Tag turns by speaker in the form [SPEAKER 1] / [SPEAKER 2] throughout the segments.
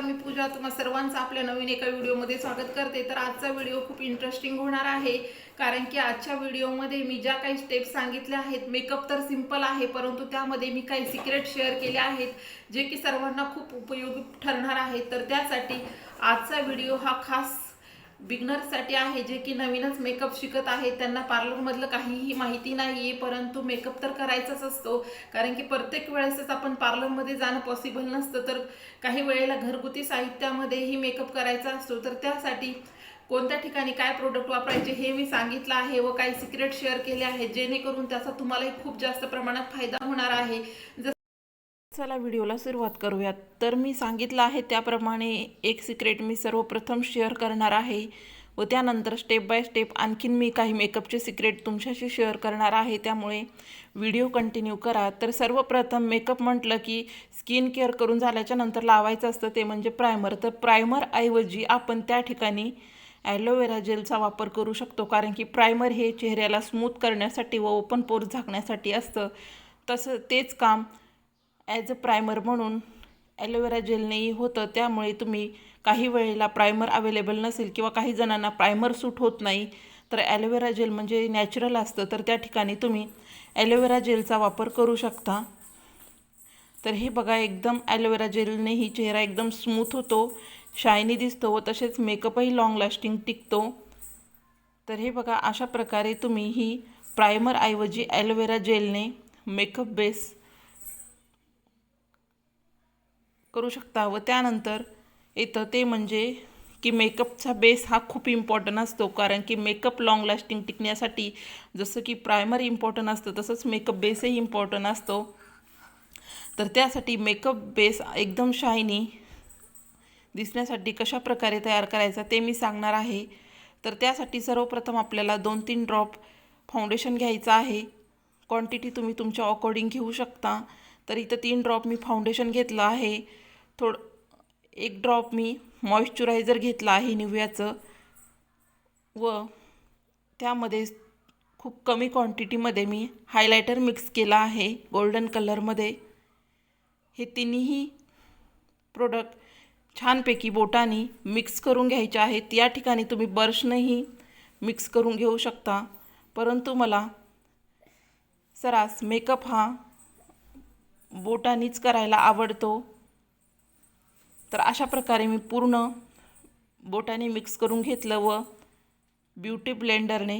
[SPEAKER 1] मी पूजा तुम्हा सर्वांचं आपल्या नवीन एका व्हिडिओमध्ये स्वागत करते. तर आजचा व्हिडिओ खूप इंटरेस्टिंग होणार आहे. कारण की आजच्या व्हिडिओमध्ये मी ज्या काही स्टेप्स सांगितल्या आहेत मेकअप तर सिंपल आहे परंतु त्यामध्ये मी काही सिक्रेट शेअर केले आहेत जे की सर्वांना खूप उपयोगी ठरणार आहेत तर त्यासाठी आजचा व्हिडिओ हा खास बिगनर्ससाठी आहे जे की नवीनच मेकअप शिकत आहेत त्यांना पार्लरमधलं काहीही माहिती नाही आहे परंतु मेकअप तर करायचाच असतो. कारण की प्रत्येक वेळेसच आपण पार्लरमध्ये जाणं पॉसिबल नसतं. तर काही वेळेला घरगुती साहित्यामध्येही मेकअप करायचा असतो. तर त्यासाठी कोणत्या ठिकाणी काय प्रोडक्ट वापरायचे हे मी सांगितलं आहे व काही सिक्रेट शेअर केले आहेत. जेणेकरून त्याचा तुम्हालाही खूप जास्त प्रमाणात फायदा होणार आहे. जर चला व्हिडिओला सुरुवात करूयात. तर मी सांगितलं आहे त्याप्रमाणे एक सिक्रेट मी सर्वप्रथम शेअर करणार आहे व त्यानंतर स्टेप बाय स्टेप आणखीन मी काही मेकअपचे सिक्रेट तुमच्याशी शेअर करणार आहे. त्यामुळे व्हिडिओ कंटिन्यू करा. तर सर्वप्रथम मेकअप म्हटलं की स्किन केअर करून झाल्याच्यानंतर लावायचं असतं ते म्हणजे प्रायमर तर प्रायमरऐवजी आपण त्या ठिकाणी ॲलोवेरा जेलचा वापर करू शकतो. कारण की प्रायमर हे चेहऱ्याला स्मूथ करण्यासाठी व ओपन पोर्स झाकण्यासाठी असतं. तसं तेच काम ॲज अ प्रायमर म्हणून ॲलोवेरा जेलनेही होतं. त्यामुळे तुम्ही काही वेळेला प्रायमर अवेलेबल नसेल किंवा काही जणांना प्रायमर सूट होत नाही तर ॲलोवेरा जेल म्हणजे नॅचरल असतं. तर त्या ठिकाणी तुम्ही ॲलोवेरा जेलचा वापर करू शकता. तर हे बघा एकदम ॲलोवेरा जेलनेही चेहरा एकदम स्मूथ होतो शायनी दिसतो व तसेच मेकअपही लाँग लास्टिंग टिकतो. तर हे बघा अशा प्रकारे तुम्ही ही प्रायमरऐवजी ॲलोवेरा जेलने मेकअप बेस करू शकता व त्यानंतर येतं ते म्हणजे की मेकअपचा बेस हा खूप इम्पॉर्टंट असतो. कारण की मेकअप लॉंग लास्टिंग टिकण्यासाठी जसं की प्रायमर इम्पॉर्टंट असतं तसंच मेकअप बेसही इम्पॉर्टंट असतो. तर त्यासाठी मेकअप बेस एकदम शायनी दिसण्यासाठी कशा प्रकारे तयार करायचा ते मी सांगणार आहे. तर त्यासाठी सर्वप्रथम आपल्याला दोन तीन ड्रॉप फाउंडेशन घ्यायचं आहे. क्वांटिटी तुम्ही तुमच्या अकॉर्डिंग घेऊ शकता. तर इथं तीन ड्रॉप मी फाउंडेशन घेतलं आहे. थोडं एक ड्रॉप मी मॉइश्चरायझर घेतलं आहे निव्याचं. व त्यामध्ये खूप कमी क्वांटिटीमध्ये मी हायलायटर मिक्स केला आहे गोल्डन कलरमध्ये हे तिन्ही प्रोडक्ट छानपैकी बोटानी मिक्स करून घ्यायचे आहेत. या ठिकाणी तुम्ही बर्शनंही मिक्स करून घेऊ शकता. परंतु मला सरास मेकअप हा बोटानीच करायला आवडतो. तर अशा प्रकारे मी पूर्ण बोटाने मिक्स करून घेतलं व ब्युटी ब्लेंडरने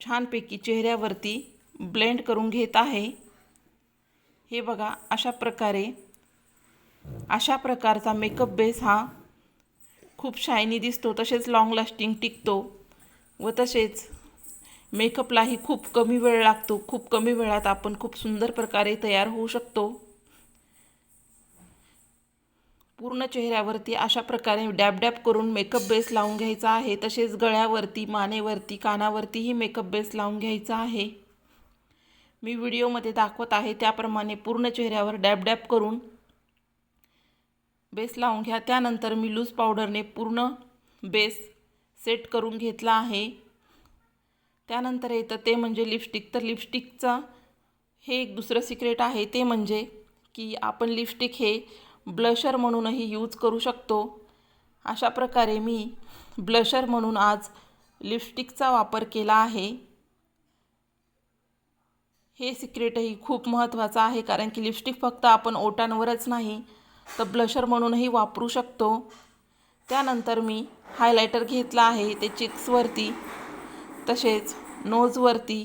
[SPEAKER 1] छानपैकी चेहऱ्यावरती ब्लेंड करून घेत आहे. हे बघा अशा प्रकारे अशा प्रकारचा मेकअप बेस हा खूप शायनी दिसतो तसेच लाँग लास्टिंग टिकतो व तसेच मेकअपलाही खूप कमी वेळ लागतो खूप कमी वेळात आपण खूप सुंदर प्रकारे तयार होऊ शकतो. पूर्ण चेहऱ्यावरती अशा प्रकारे डॅब डॅब करून मेकअप बेस लावून घ्यायचा आहे. तसेच गळ्यावरती मानेवरती कानावरतीही मेकअप बेस लावून घ्यायचा आहे. मी व्हिडिओमध्ये दाखवत आहे. त्याप्रमाणे पूर्ण चेहऱ्यावर डॅब डॅब करून बेस लावून घ्या. त्यानंतर मी लूज पावडरने पूर्ण बेस सेट करून घेतला आहे. त्यानंतर येतं ते म्हणजे लिपस्टिक तर लिपस्टिकचा हे एक दुसरं सिक्रेट आहे. ते म्हणजे की आपण लिपस्टिक हे ब्लशर म्हणूनही यूज करू शकतो. अशा प्रकारे मी ब्लशर म्हणून आज लिपस्टिकचा वापर केला आहे. हे सिक्रेटही खूप महत्त्वाचं आहे कारण की लिपस्टिक फक्त आपण ओटांवरच नाही तर ब्लशर म्हणूनही वापरू शकतो. त्यानंतर मी हायलायटर घेतला आहे ते चिक्सवरती तसेच नोजवरती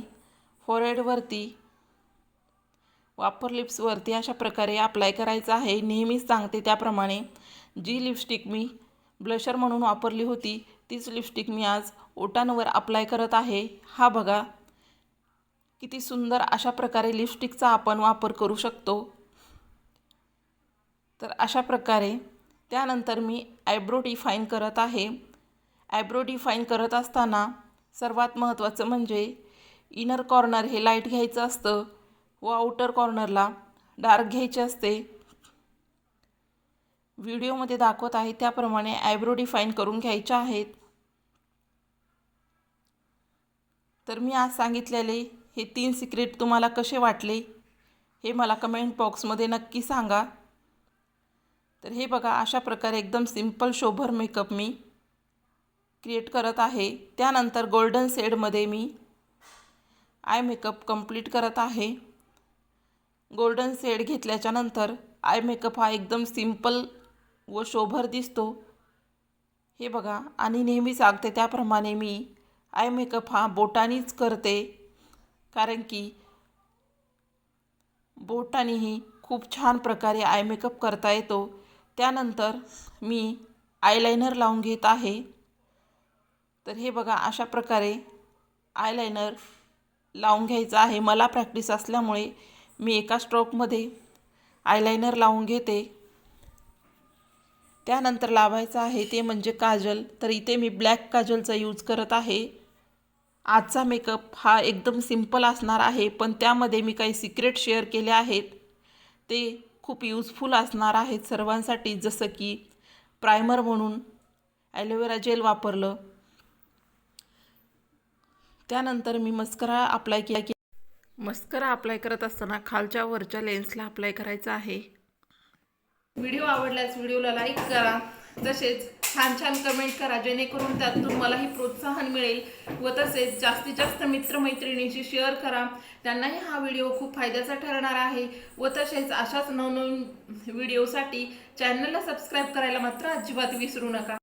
[SPEAKER 1] फॉरहेडवरती वापर लिप्सवरती अशा प्रकारे अप्लाय करायचं आहे. नेहमीच सांगते त्याप्रमाणे. जी लिपस्टिक मी ब्लशर म्हणून वापरली होती तीच लिपस्टिक मी आज ओटांवर अप्लाय करत आहे. हा बघा. किती सुंदर अशा प्रकारे लिपस्टिकचा आपण वापर करू शकतो. तर अशा प्रकारे त्यानंतर मी आयब्रो डिफाईन करत आहे. आयब्रो डिफाईन करत असताना सर्वात महत्त्वाचं म्हणजे इनर कॉर्नर हे लाइट घ्यायचं असतं. व आउटर कॉर्नरला डार्क घ्यायचे असते. व्हिडिओमध्ये दाखवत आहे त्याप्रमाणे आयब्रो डिफाईन करून घ्यायच्या आहेत. तर मी आज सांगितलेले हे तीन सिक्रेट तुम्हाला कसे वाटले हे मला कमेंट बॉक्समध्ये नक्की सांगा. तर हे बघा अशा प्रकारे एकदम सिंपल शोभर मेकअप मी क्रिएट करत आहे. त्यानंतर गोल्डन सेडमध्ये मी आय मेकअप कंप्लीट करत आहे. गोल्डन सेड घेतल्याच्या नंतर आय मेकअप हा एकदम सिंपल व शोभर दिसतो. हे बघा आणि नेहमी सांगते त्याप्रमाणे मी आय मेकअप हा बोटानीच करते. कारण की बोटानेही खूप छान प्रकारे आय मेकअप करता येतो. त्यानंतर मी आयलायनर लावून घेत आहे. तर हे बघा अशा प्रकारे आयलायनर लावून घ्यायचं आहे. मला प्रॅक्टिस असल्यामुळे मी एका स्ट्रोकमध्ये आयलायनर लावून घेते. त्यानंतर लावायचं आहे ते म्हणजे काजल. तर इथे मी ब्लॅक काजलचा यूज करत आहे. आजचा मेकअप हा एकदम सिंपल असणार आहे पण त्यामध्ये मी काही सिक्रेट शेअर केले आहेत. ते खूप यूजफुल असणार आहेत सर्वांसाठी जसं की प्रायमर म्हणून ॲलोवेरा जेल वापरलं. त्यानंतर मी मस्करा अप्लाय केला की मस्करा अप्लाय करत असताना खालच्या वरच्या लेन्सला अप्लाय करायचा आहे. व्हिडिओ आवडल्यास व्हिडिओला लाईक करा. तसेच छान छान कमेंट करा. जेणेकरून त्यातून मलाही प्रोत्साहन मिळेल व तसेच जास्तीत जास्त मित्रमैत्रिणींशी शेअर करा. त्यांनाही हा व्हिडिओ खूप फायद्याचा ठरणार आहे. व तसेच अशाच नवनवीन व्हिडिओसाठी चॅनलला सबस्क्राईब करायला मात्र अजिबात विसरू नका.